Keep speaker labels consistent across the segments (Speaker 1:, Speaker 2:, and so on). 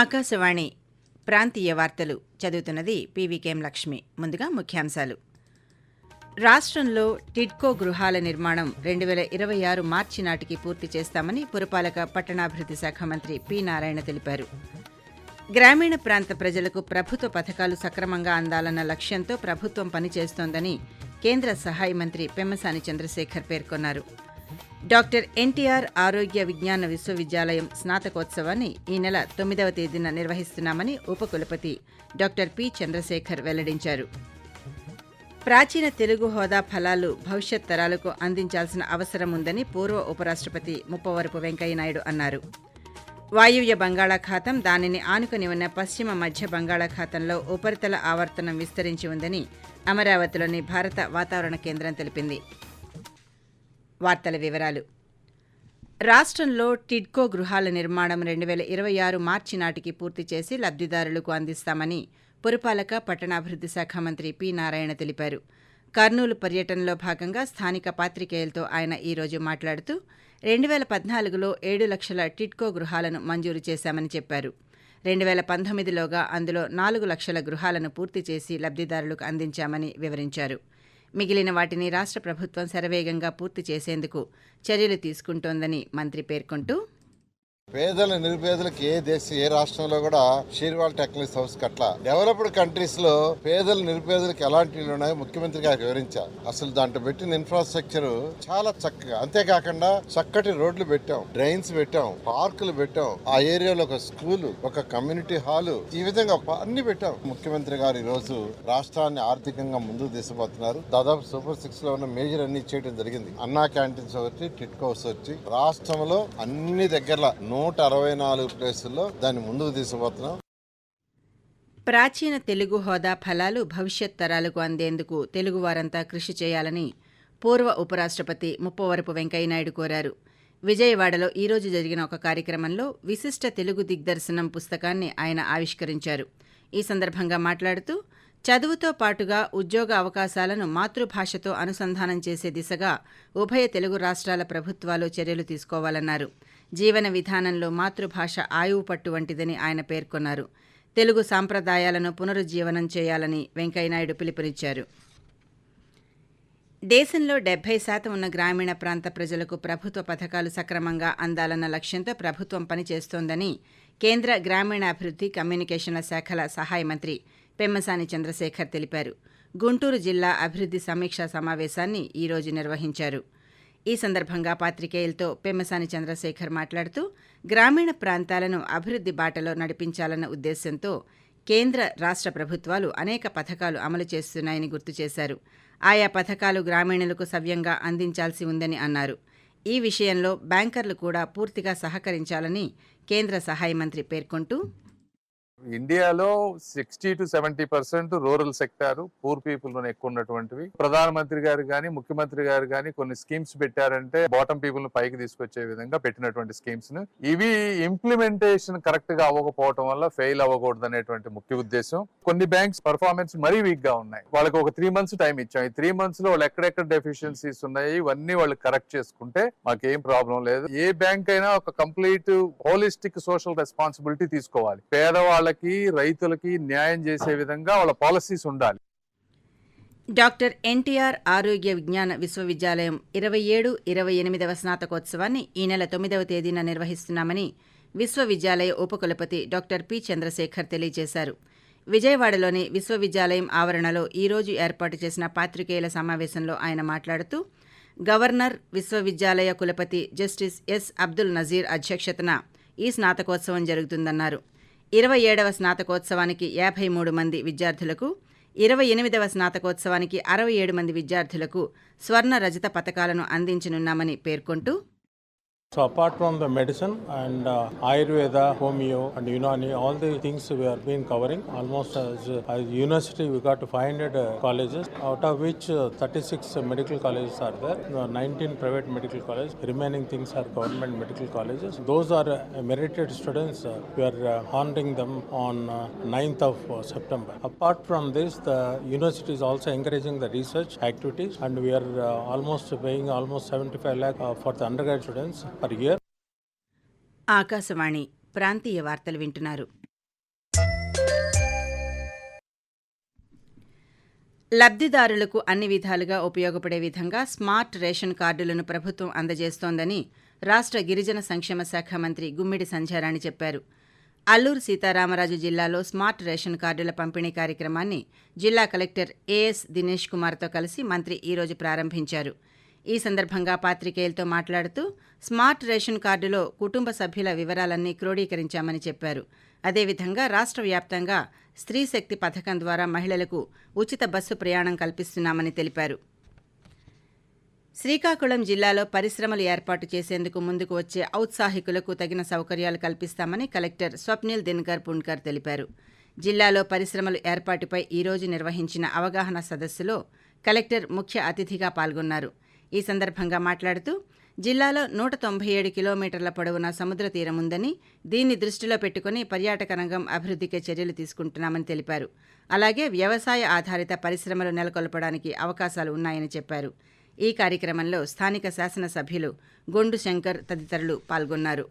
Speaker 1: ఆకాశవాణి ప్రాంతీయ వార్తలు చదువుతున్నది పీవీకేఎం లక్ష్మి. ముందుగా ముఖ్యాంశాలు. రాష్ట్రంలో టిడ్కో గృహాల నిర్మాణం రెండు వేల ఇరవై ఆరు మార్చి నాటికి పూర్తి చేస్తామని పురపాలక పట్టణాభివృద్ధి శాఖ మంత్రి పి నారాయణ తెలిపారు. గ్రామీణ ప్రాంత ప్రజలకు ప్రభుత్వ పథకాలు సక్రమంగా అందాలన్న లక్ష్యంతో ప్రభుత్వం పనిచేస్తోందని కేంద్ర సహాయ మంత్రి పెమ్మసాని చంద్రశేఖర్ పేర్కొన్నారు. డాక్టర్ ఎన్టీఆర్ ఆరోగ్య విజ్ఞాన విశ్వవిద్యాలయం స్నాతకోత్సవాన్ని ఈ నెల తొమ్మిదవ తేదీన నిర్వహిస్తున్నామని ఉపకులపతి డాక్టర్ పి చంద్రశేఖర్ వెల్లడించారు. ప్రాచీన తెలుగు హోదా ఫలాలు భవిష్యత్ తరాలకు అందించాల్సిన అవసరం ఉందని పూర్వ ఉపరాష్ట్రపతి ముప్పవరపు వెంకయ్యనాయుడు అన్నారు. వాయువ్య బంగాళాఖాతం దానిని ఆనుకుని ఉన్న పశ్చిమ మధ్య బంగాళాఖాతంలో ఉపరితల ఆవర్తనం విస్తరించి ఉందని అమరావతిలోని భారత వాతావరణ కేంద్రం తెలిపింది. వార్తల వివరాలు. రాష్ట్రంలో టిడ్కో గృహాల నిర్మాణం రెండు వేల ఇరవై ఆరు మార్చి నాటికి పూర్తి చేసి లబ్ధిదారులకు అందిస్తామని పురపాలక పట్టణాభివృద్ధి శాఖ మంత్రి పి. నారాయణ తెలిపారు. కర్నూలు పర్యటనలో భాగంగా స్థానిక పాత్రికేయులతో ఆయన ఈరోజు మాట్లాడుతూ రెండు వేల పద్నాలుగులో ఏడు లక్షల టిడ్కో గృహాలను మంజూరు చేశామని చెప్పారు. రెండు వేల పంతొమ్మిదిలోగా అందులో నాలుగు లక్షల గృహాలను పూర్తి చేసి లబ్ధిదారులకు అందించామని వివరించారు. మిగిలిన వాటిని రాష్ట్ర ప్రభుత్వం శరవేగంగా పూర్తి చేసేందుకు చర్యలు తీసుకుంటోందని మంత్రి పేర్కొంటూ
Speaker 2: పేదల నిరుపేదలకు ఏ దేశం ఏ రాష్ట్రంలో కూడా షీర్వాల్ టెక్నాలజీ హౌస్ కట్ల డెవలప్డ్ కంట్రీస్లో పేదల నిరుపేదలకు ఎలాంటి ఉన్నాయో ముఖ్యమంత్రి గారికి వివరించారు. అసలు దాంట్లో పెట్టిన ఇన్ఫ్రాస్ట్రక్చర్ చాలా చక్కగా అంతేకాకుండా చక్కటి రోడ్లు పెట్టాం డ్రైన్స్ పెట్టాం పార్కులు పెట్టాం ఆ ఏరియాలో ఒక స్కూల్ ఒక కమ్యూనిటీ హాల్ ఈ విధంగా అన్ని పెట్టాం. ముఖ్యమంత్రి గారు ఈ రోజు రాష్ట్రాన్ని ఆర్థికంగా ముందుకు తీసుకుపోతున్నారు. దాదాపు సూపర్ సిక్స్లో ఉన్న మేజర్ అన్ని చేయడం జరిగింది. అన్నా క్యాంటీన్స్ ఒకటి టిట్ హౌస్ వచ్చి రాష్ట్రంలో అన్ని దగ్గర నూట అరవై నాలుగు ప్లేసుల్లో దాన్ని ముందుకు తీసుకుపోతున్నాం.
Speaker 1: ప్రాచీన తెలుగు హోదా ఫలాలు భవిష్యత్ తరాలకు అందేందుకు తెలుగువారంతా కృషి చేయాలని పూర్వ ఉపరాష్ట్రపతి ముప్పవరపు వెంకయ్యనాయుడు కోరారు. విజయవాడలో ఈరోజు జరిగిన ఒక కార్యక్రమంలో విశిష్ట తెలుగు దిగ్దర్శనం పుస్తకాన్ని ఆయన ఆవిష్కరించారు. ఈ సందర్భంగా మాట్లాడుతూ చదువుతో పాటుగా ఉద్యోగ అవకాశాలను మాతృభాషతో అనుసంధానం చేసే దిశగా ఉభయ తెలుగు రాష్ట్రాల ప్రభుత్వాలు చర్యలు తీసుకోవాలన్నారు. జీవన విధానంలో మాతృభాష ఆయువు పట్టు వంటిదని ఆయన పేర్కొన్నారు. తెలుగు సాంప్రదాయాలను పునరుజ్జీవనం చేయాలని వెంకయ్యనాయుడు పిలుపునిచ్చారు. దేశంలో డెబ్బై శాతం ఉన్న గ్రామీణ ప్రాంత ప్రజలకు ప్రభుత్వ పథకాలు సక్రమంగా అందాలన్న లక్ష్యంతో ప్రభుత్వం పనిచేస్తోందని కేంద్ర గ్రామీణాభివృద్ధి కమ్యూనికేషన్ల శాఖల సహాయ మంత్రి పెమ్మసాని చంద్రశేఖర్ తెలిపారు. గుంటూరు జిల్లా అభివృద్ధి సమీక్షా సమావేశాన్ని ఈరోజు నిర్వహించారు. ఈ సందర్భంగా పాత్రికేయులతో పెమ్మసాని చంద్రశేఖర్ మాట్లాడుతూ గ్రామీణ ప్రాంతాలను అభివృద్ధి బాటలో నడిపించాలన్న ఉద్దేశంతో కేంద్ర రాష్ట్ర ప్రభుత్వాలు అనేక పథకాలు అమలు చేస్తున్నాయని గుర్తు చేశారు. ఆయా పథకాలు గ్రామీణులకు సవ్యంగా అందించాల్సి ఉందని అన్నారు. ఈ విషయంలో బ్యాంకర్లు కూడా పూర్తిగా సహకరించాలని కేంద్ర సహాయ మంత్రి పేర్కొంటూ
Speaker 3: ఇండియాలో sixty to seventy percent rural sector poor పీపుల్లోనే ఎక్కువ ఉన్నటువంటివి. ప్రధానమంత్రి గారు కానీ ముఖ్యమంత్రి గారు కానీ కొన్ని స్కీమ్స్ పెట్టారంటే బాటమ్ పీపుల్ను పైకి తీసుకొచ్చే విధంగా పెట్టినటువంటి స్కీమ్స్ను. ఇవి ఇంప్లిమెంటేషన్ కరెక్ట్గా అవ్వకపోవడం వల్ల ఫెయిల్ అవ్వకూడదు అనేటువంటి ముఖ్య ఉద్దేశం. కొన్ని బ్యాంక్స్ పర్ఫార్మెన్స్ మరీ వీక్గా ఉన్నాయి. వాళ్ళకి ఒక త్రీ మంత్స్ టైం ఇచ్చాం. ఈ త్రీ మంత్స్లో వాళ్ళు ఎక్కడెక్కడ డెఫిషియన్సీస్ ఉన్నాయి ఇవన్నీ వాళ్ళు కరెక్ట్ చేసుకుంటే మాకేం ప్రాబ్లం లేదు. ఏ బ్యాంక్ అయినా ఒక కంప్లీట్ హోలిస్టిక్ సోషల్ రెస్పాన్సిబిలిటీ తీసుకోవాలి. పేదవాళ్ళ వాళ్ళకి రైతులకి న్యాయం చేసే విధంగా వాళ్ళ పాలసీస్ ఉండాలి.
Speaker 1: డాక్టర్ ఎన్టీఆర్ ఆరోగ్య విజ్ఞాన విశ్వవిద్యాలయం ఇరవై ఏడు ఇరవై ఎనిమిదవ స్నాతకోత్సవాన్ని ఈ నెల తొమ్మిదవ తేదీన నిర్వహిస్తున్నామని విశ్వవిద్యాలయ ఉపకులపతి డాక్టర్ పి. చంద్రశేఖర్ తెలియజేశారు. విజయవాడలోని విశ్వవిద్యాలయం ఆవరణలో ఈరోజు ఏర్పాటు చేసిన పాత్రికేయుల సమావేశంలో ఆయన మాట్లాడుతూ గవర్నర్ విశ్వవిద్యాలయ కులపతి జస్టిస్ ఎస్. అబ్దుల్ నజీర్ అధ్యక్షతన ఈ స్నాతకోత్సవం జరుగుతుందన్నారు. ఇరవై ఏడవ స్నాతకోత్సవానికి యాభై మూడు మంది విద్యార్థులకు ఇరవై ఎనిమిదవ స్నాతకోత్సవానికి అరవై ఏడు మంది విద్యార్థులకు స్వర్ణ రజత పథకాలను అందించనున్నామని పేర్కొంటూ
Speaker 4: So apart from the medicine and uh, Ayurveda, Homeo and Unani, all the things we have been covering, almost as, as university we got 500 uh, colleges, out of which uh, 36 medical colleges are there, uh, 19 private medical colleges, remaining things are government medical colleges. Those are uh, merited students, uh, we are uh, honoring them on uh, 9th of uh, September. Apart from this, the university is also encouraging the research activities and we are uh, almost paying almost 75 lakh uh, for the undergraduate students per year
Speaker 1: Akashvani ప్రాంతీయ వార్తలు వింటున్నారు. లబ్ధిదారులకు అన్ని విధాలుగా ఉపయోగపడే విధంగా smart ration కార్డులను ప్రభుత్వం అందజేస్తోందని రాష్ట్ర గిరిజన సంక్షేమ శాఖ మంత్రి గుమ్మిడి సంధ్యారాణి చెప్పారు. అల్లూరు సీతారామరాజు జిల్లాలో స్మార్ట్ రేషన్ కార్డుల పంపిణీ కార్యక్రమాన్ని జిల్లా కలెక్టర్ ఏఎస్ దినేష్ కుమార్తో కలిసి మంత్రి ఈరోజు ప్రారంభించారు. ఈ సందర్భంగా పాత్రికేయులతో మాట్లాడుతూ స్మార్ట్ రేషన్ కార్డులో కుటుంబ సభ్యుల వివరాలన్నీ క్రోడీకరించామని చెప్పారు. అదేవిధంగా రాష్ట్ర వ్యాప్తంగా స్త్రీ శక్తి పథకం ద్వారా మహిళలకు ఉచిత బస్సు ప్రయాణం కల్పిస్తున్నామని తెలిపారు. శ్రీకాకుళం జిల్లాలో పరిశ్రమలు ఏర్పాటు చేసేందుకు ముందుకు వచ్చే ఔత్సాహికులకు తగిన సౌకర్యాలు కల్పిస్తామని కలెక్టర్ స్వప్నిల్ దినకర్ పుణ్కర్ తెలిపారు. జిల్లాలో పరిశ్రమలు ఏర్పాటుపై ఈరోజు నిర్వహించిన అవగాహన సదస్సులో కలెక్టర్ ముఖ్య అతిథిగా పాల్గొన్నారు. ఈ సందర్భంగా మాట్లాడుతూ జిల్లాలో నూట తొంభై ఏడు కిలోమీటర్ల పొడవున సముద్ర తీరం ఉందని దీన్ని దృష్టిలో పెట్టుకుని పర్యాటక రంగం అభివృద్ధికి చర్యలు తీసుకుంటున్నామని తెలిపారు. అలాగే వ్యవసాయ ఆధారిత పరిశ్రమలు నెలకొల్పడానికి అవకాశాలు ఉన్నాయని చెప్పారు. ఈ కార్యక్రమంలో స్థానిక శాసనసభ్యులు గొండు శంకర్ తదితరులు పాల్గొన్నారు.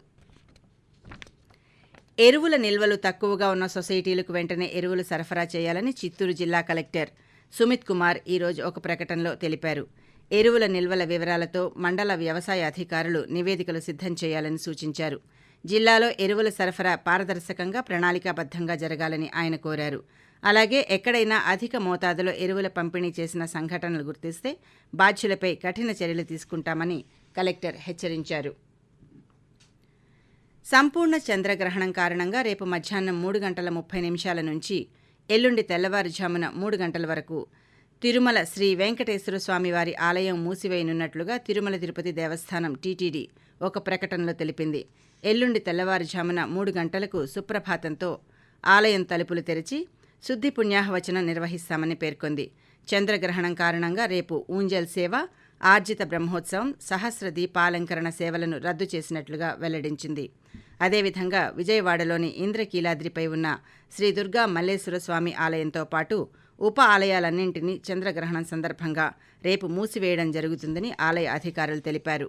Speaker 1: ఎరువుల నిల్వలు తక్కువగా ఉన్న సొసైటీలకు వెంటనే ఎరువులు సరఫరా చేయాలని చిత్తూరు జిల్లా కలెక్టర్ సుమిత్ కుమార్ ఈరోజు ఒక ప్రకటనలో తెలిపారు. ఎరువుల నిల్వల వివరాలతో మండల వ్యవసాయ అధికారులు నివేదికలు సిద్ధం చేయాలని సూచించారు. జిల్లాలో ఎరువుల సరఫరా పారదర్శకంగా ప్రణాళికాబద్ధంగా జరగాలని ఆయన కోరారు. అలాగే ఎక్కడైనా అధిక మోతాదులో ఎరువుల పంపిణీ చేసిన సంఘటనలు గుర్తిస్తే బాధ్యులపై కఠిన చర్యలు తీసుకుంటామని కలెక్టర్ హెచ్చరించారు. సంపూర్ణ చంద్రగ్రహణం కారణంగా రేపు మధ్యాహ్నం మూడు గంటల ముప్పై నిమిషాల నుంచి ఎల్లుండి తెల్లవారుజామున మూడు గంటల వరకు తిరుమల శ్రీ వెంకటేశ్వర స్వామివారి ఆలయం మూసివేయనున్నట్లుగా తిరుమల తిరుపతి దేవస్థానం టీటీడీ ఒక ప్రకటనలో తెలిపింది. ఎల్లుండి తెల్లవారుజామున మూడు గంటలకు సుప్రభాతంతో ఆలయం తలుపులు తెరిచి శుద్ధి పుణ్యాహవచనం నిర్వహిస్తామని పేర్కొంది. చంద్రగ్రహణం కారణంగా రేపు ఊంజల్ సేవ ఆర్జిత బ్రహ్మోత్సవం సహస్ర దీపాలంకరణ సేవలను రద్దు చేసినట్లుగా వెల్లడించింది. అదేవిధంగా విజయవాడలోని ఇంద్రకీలాద్రిపై ఉన్న శ్రీ దుర్గా మల్లేశ్వర స్వామి ఆలయంతో పాటు ఉప ఆలయాలన్నింటినీ చంద్రగ్రహణం సందర్భంగా రేపు మూసివేయడం జరుగుతుందని ఆలయ అధికారులు తెలిపారు.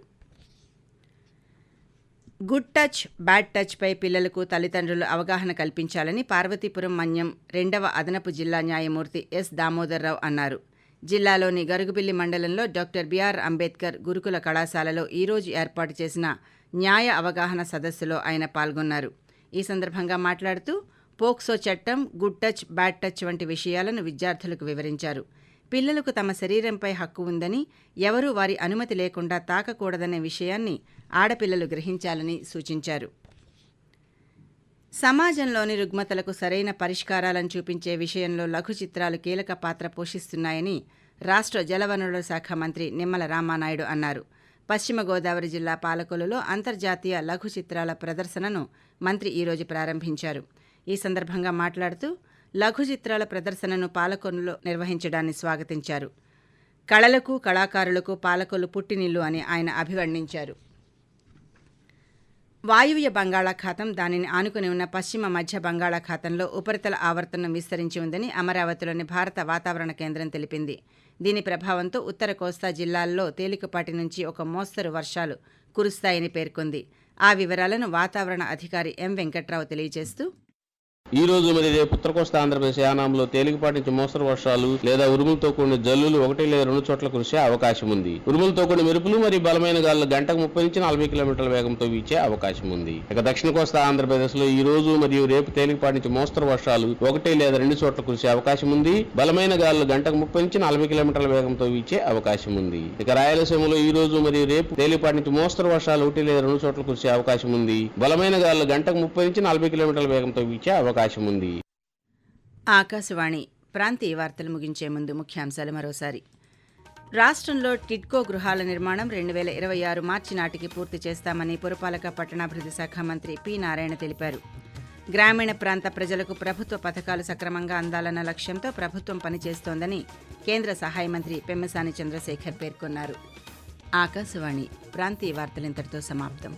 Speaker 1: గుడ్ టచ్ బ్యాడ్ టచ్పై పిల్లలకు తల్లిదండ్రులు అవగాహన కల్పించాలని పార్వతీపురం మన్యం రెండవ అదనపు జిల్లా న్యాయమూర్తి ఎస్ దామోదర్రావు అన్నారు. జిల్లాలోని గరుగుబిల్లి మండలంలో డాక్టర్ బిఆర్ అంబేద్కర్ గురుకుల కళాశాలలో ఈరోజు ఏర్పాటు చేసిన న్యాయ అవగాహన సదస్సులో ఆయన పాల్గొన్నారు. ఈ సందర్భంగా మాట్లాడుతూ పోక్సో చట్టం గుడ్ టచ్ బ్యాడ్ టచ్ వంటి విషయాలను విద్యార్థులకు వివరించారు. పిల్లలకు తమ శరీరంపై హక్కు ఉందని ఎవరూ వారి అనుమతి లేకుండా తాకకూడదనే విషయాన్ని ఆడపిల్లలు గ్రహించాలని సూచించారు. సమాజంలోని రుగ్మతలకు సరైన పరిష్కారాలను చూపించే విషయంలో లఘు చిత్రాలు కీలక పాత్ర పోషిస్తున్నాయని రాష్ట్ర జలవనరుల శాఖ మంత్రి నిమ్మల రామానాయుడు అన్నారు. పశ్చిమ గోదావరి జిల్లా పాలకొలులో అంతర్జాతీయ లఘు చిత్రాల ప్రదర్శనను మంత్రి ఈరోజు ప్రారంభించారు. ఈ సందర్భంగా మాట్లాడుతూ లఘు చిత్రాల ప్రదర్శనను పాలకొనులో నిర్వహించడాన్ని స్వాగతించారు. కళలకు కళాకారులకు పాలకొల్లు పుట్టినిల్లు అని ఆయన అభివర్ణించారు. వాయువ్య బంగాళాఖాతం దానిని ఆనుకుని ఉన్న పశ్చిమ మధ్య బంగాళాఖాతంలో ఉపరితల ఆవర్తనం విస్తరించి ఉందని అమరావతిలోని భారత వాతావరణ కేంద్రం తెలిపింది. దీని ప్రభావంతో ఉత్తర కోస్తా జిల్లాల్లో తేలికపాటి నుంచి ఒక మోస్తరు వర్షాలు కురుస్తాయని పేర్కొంది. ఆ వివరాలను వాతావరణ అధికారి ఎం వెంకట్రావు తెలియజేస్తూ
Speaker 5: ఈ రోజు మరి రేపు ఉత్తరకోస్తా ఆంధ్రప్రదేశ్ యానాంలో తేలికపాటి నుంచి మోస్తరు వర్షాలు లేదా ఉరుములతో కూడిన జల్లులు ఒకటి లేదా రెండు చోట్ల కురిసే అవకాశం ఉంది. ఉరుములతో కూడిన మెరుపులు మరియు బలమైన గాలులు గంటకు ముప్పై నుంచి నలభై కిలోమీటర్ల వేగంతో వీచే అవకాశం ఉంది. ఇక దక్షిణ కోస్తా ఆంధ్రప్రదేశ్లో ఈ రోజు మరియు రేపు తేలికపాటి నుంచి మోస్తరు వర్షాలు ఒకటి లేదా రెండు చోట్ల కురిసే అవకాశం ఉంది. బలమైన గాలులు గంటకు ముప్పై నుంచి నలభై కిలోమీటర్ల వేగంతో వీచే అవకాశం ఉంది. ఇక రాయలసీమలో ఈ రోజు మరియు రేపు తేలికపాటి నుంచి మోస్తరు వర్షాలు ఒకటి లేదా రెండు చోట్ల కురిసే అవకాశం ఉంది. బలమైన గాలులు గంటకు ముప్పై నుంచి నలభై కిలోమీటర్ల వేగంతో వీచే అవకాశం ఉంది.
Speaker 1: ఆకాశవాణి ప్రాంతీయ వార్తలు ముగించే ముందు ముఖ్యాంశాలు మరోసారి. రాష్ట్రంలో టిడ్కో గృహాల నిర్మాణం రెండు వేల ఇరవై ఆరు మార్చి నాటికి పూర్తి చేస్తామని పురపాలక పట్టణాభివృద్ధి శాఖ మంత్రి పి నారాయణ తెలిపారు. గ్రామీణ ప్రాంత ప్రజలకు ప్రభుత్వ పథకాలు సక్రమంగా అందాలన్న లక్ష్యంతో ప్రభుత్వం పనిచేస్తోందని కేంద్ర సహాయ మంత్రి పెమ్మసాని చంద్రశేఖర్ పేర్కొన్నారు. ఆకాశవాణి ప్రాంతీయ వార్తలింంతటితో సమాప్తం.